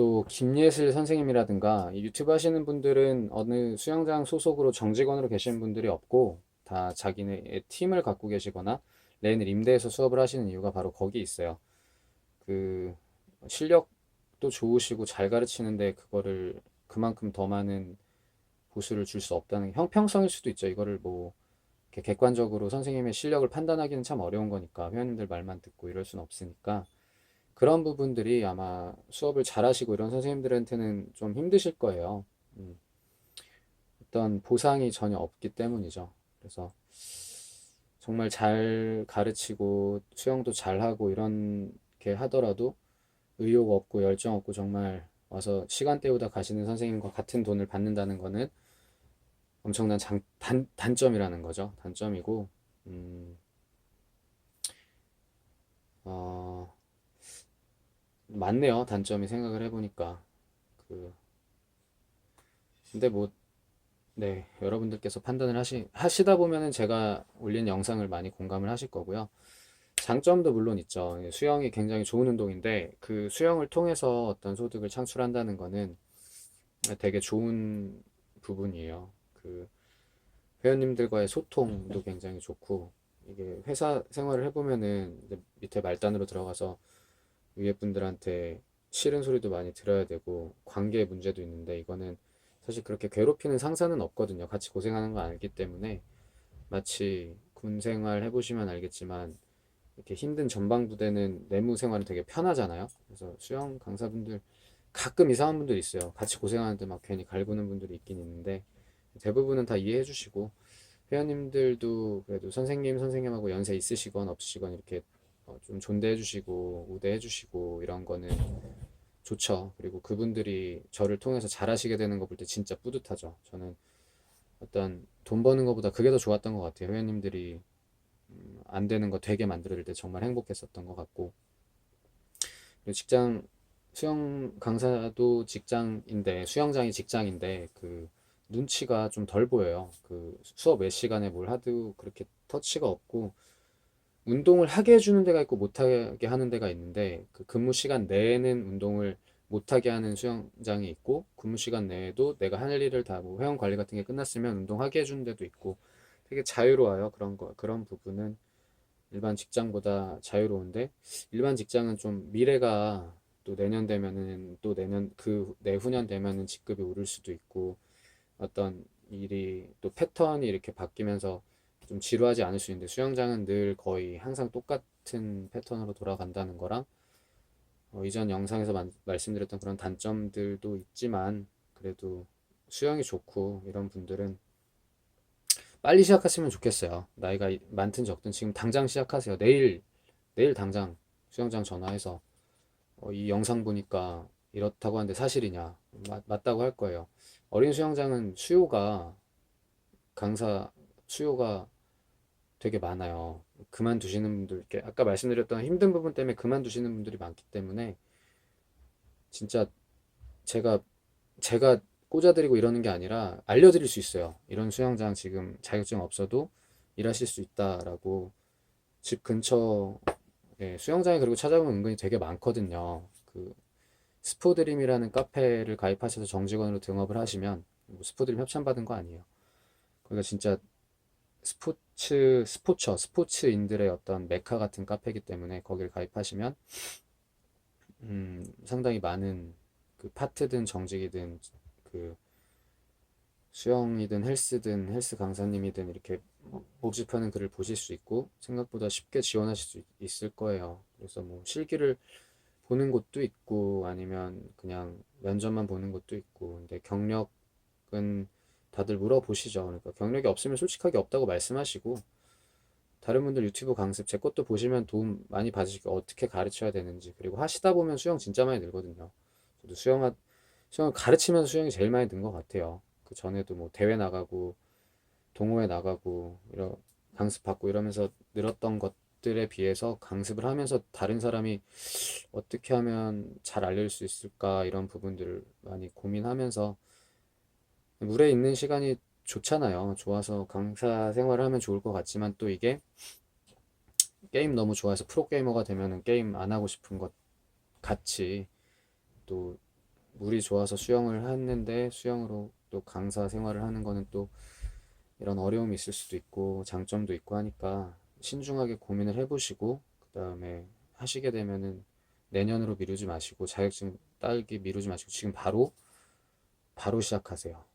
또 김예슬 선생님이라든가 이 유튜브 하시는 분들은 어느 수영장 소속으로 정직원으로 계시는 분들이 없고 다 자기네 팀을 갖고 계시거나 레인을 임대해서 수업을 하시는 이유가 바로 거기 있어요. 그 실력도 좋으시고 잘 가르치는데 그거를 그만큼 더 많은 보수를 줄 수 없다는 형평성일 수도 있죠. 이거를 뭐 객관적으로 선생님의 실력을 판단하기는 참 어려운 거니까 회원님들 말만 듣고 이럴 수는 없으니까 그런 부분들이 아마 수업을 잘하시고 이런 선생님들한테는 좀 힘드실 거예요. 음, 어떤 보상이 전혀 없기 때문이죠. 그래서 정말 잘 가르치고 수영도 잘하고 이렇게 하더라도 의욕 없고 열정 없고 정말 와서 시간 때우다 가시는 선생님과 같은 돈을 받는다는 거는 엄청난 장, 단, 단점이라는 거죠. 단점이고, 음, 어, 많네요. 단점이 생각을 해보니까. 그, 근데 뭐, 네, 여러분들께서 판단을 하시, 하시다 보면은 제가 올린 영상을 많이 공감을 하실 거고요. 장점도 물론 있죠. 수영이 굉장히 좋은 운동인데, 그 수영을 통해서 어떤 소득을 창출한다는 거는 되게 좋은 부분이에요. 그, 회원님들과의 소통도 굉장히 좋고, 이게 회사 생활을 해보면은 밑에 말단으로 들어가서 위에 분들한테 싫은 소리도 많이 들어야 되고 관계 문제도 있는데 이거는 사실 그렇게 괴롭히는 상사는 없거든요. 같이 고생하는 거 알기 때문에 마치 군 생활 해보시면 알겠지만 이렇게 힘든 전방 부대는 내무 생활은 되게 편하잖아요. 그래서 수영 강사분들 가끔 이상한 분들 있어요. 같이 고생하는데 막 괜히 갈구는 분들이 있긴 있는데 대부분은 다 이해해 주시고 회원님들도 그래도 선생님 선생님하고 연세 있으시건 없으시건 이렇게 어, 좀 존대해 주시고 우대해 주시고 이런 거는 좋죠. 그리고 그분들이 저를 통해서 잘하시게 되는 거 볼 때 진짜 뿌듯하죠. 저는 어떤 돈 버는 것보다 그게 더 좋았던 것 같아요. 회원님들이 음, 안 되는 거 되게 만들어줄 때 정말 행복했었던 것 같고 그리고 직장 수영 강사도 직장인데 수영장이 직장인데 그 눈치가 좀 덜 보여요. 그 수업 몇 시간에 뭘 하도 그렇게 터치가 없고 운동을 하게 해주는 데가 있고 못하게 하는 데가 있는데 그 근무 시간 내에는 운동을 못하게 하는 수영장이 있고 근무 시간 내에도 내가 할 일을 다 뭐 회원 관리 같은 게 끝났으면 운동하게 해주는 데도 있고 되게 자유로워요. 그런 거 그런 부분은 일반 직장보다 자유로운데 일반 직장은 좀 미래가 또 내년 되면은 또 내년 그 내후년 되면은 직급이 오를 수도 있고 어떤 일이 또 패턴이 이렇게 바뀌면서 좀 지루하지 않을 수 있는데 수영장은 늘 거의 항상 똑같은 패턴으로 돌아간다는 거랑 어, 이전 영상에서 만- 말씀드렸던 그런 단점들도 있지만 그래도 수영이 좋고 이런 분들은 빨리 시작하시면 좋겠어요. 나이가 이- 많든 적든 지금 당장 시작하세요. 내일 내일 당장 수영장 전화해서 어, 이 영상 보니까 이렇다고 하는데 사실이냐? 맞, 맞다고 할 거예요. 어린 수영장은 수요가 강사 수요가 되게 많아요. 그만두시는 분들, 아까 말씀드렸던 힘든 부분 때문에 그만두시는 분들이 많기 때문에 진짜 제가 제가 꽂아드리고 이러는 게 아니라 알려드릴 수 있어요. 이런 수영장 지금 자격증 없어도 일하실 수 있다라고 집 근처 예, 수영장에 그리고 찾아보면 은근히 되게 많거든요. 그 스포드림이라는 카페를 가입하셔서 정직원으로 등업을 하시면 뭐 스포드림 협찬 받은 거 아니에요. 그러니까 진짜 스포츠 스포처 스포츠인들의 어떤 메카 같은 카페이기 때문에 거기를 가입하시면 음, 상당히 많은 그 파트든 정직이든 그 수영이든 헬스든 헬스 강사님이든 이렇게 뭐 모집하는 글을 보실 수 있고 생각보다 쉽게 지원하실 수 있- 있을 거예요. 그래서 뭐 실기를 보는 곳도 있고 아니면 그냥 면접만 보는 곳도 있고 근데 경력은 다들 물어보시죠. 그러니까 경력이 없으면 솔직하게 없다고 말씀하시고 다른 분들 유튜브 강습 제 것도 보시면 도움 많이 받으시고 어떻게 가르쳐야 되는지 그리고 하시다 보면 수영 진짜 많이 늘거든요. 저도 수영하 수영을 가르치면서 수영이 제일 많이 는 것 같아요. 그 전에도 뭐 대회 나가고 동호회 나가고 이런 강습 받고 이러면서 늘었던 것들에 비해서 강습을 하면서 다른 사람이 어떻게 하면 잘 알릴 수 있을까 이런 부분들을 많이 고민하면서 물에 있는 시간이 좋잖아요. 좋아서 강사 생활을 하면 좋을 것 같지만 또 이게 게임 너무 좋아해서 프로게이머가 되면은 게임 안 하고 싶은 것 같이 또 물이 좋아서 수영을 했는데 수영으로 또 강사 생활을 하는 거는 또 이런 어려움이 있을 수도 있고 장점도 있고 하니까 신중하게 고민을 해보시고 그다음에 하시게 되면은 내년으로 미루지 마시고 자격증 따기 미루지 마시고 지금 바로 바로 시작하세요.